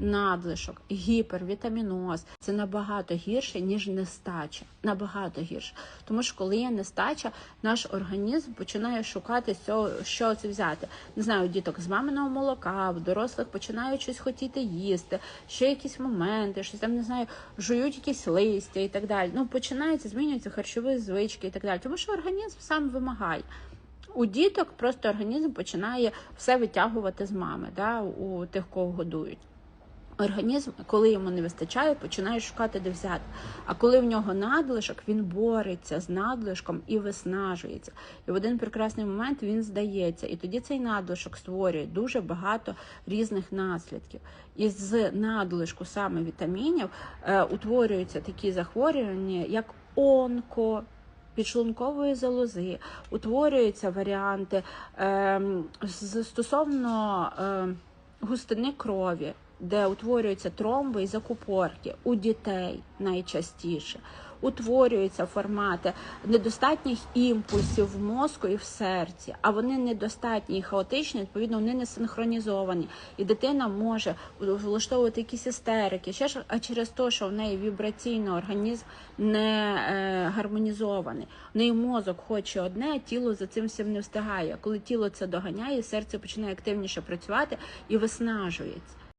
надлишок, гіпервітаміноз це набагато гірше, ніж нестача. Набагато гірше. Тому що коли є нестача, наш організм починає шукати що це взяти. Не знаю, у діток з маминого молока, в дорослих починають щось хотіти їсти, ще якісь моменти, щось там не знаю, жують якісь листя і так далі. Ну починається змінюються харчові звички і так далі. Тому що організм сам вимагає. У діток просто організм починає все витягувати з мами, да, у тих, кого годують. Організм, коли йому не вистачає, починає шукати, де взяти. А коли в нього надлишок, він бореться з надлишком і виснажується. І в один прекрасний момент він здається. І тоді цей надлишок створює дуже багато різних наслідків. І з надлишку саме вітамінів е, утворюються такі захворювання, як онко підшлункової залози, утворюються варіанти е, стосовно е, густини крові, де утворюються тромби і закупорки у дітей найчастіше. Утворюються формати недостатніх імпульсів в мозку і в серці, а вони недостатні і хаотичні, відповідно, вони не синхронізовані. І дитина може влаштовувати якісь істерики, ще ж, а через те, що в неї вібраційно організм не е, гармонізований. В неї мозок хоче одне, а тіло за цим всім не встигає. Коли тіло це доганяє, серце починає активніше працювати і виснажується.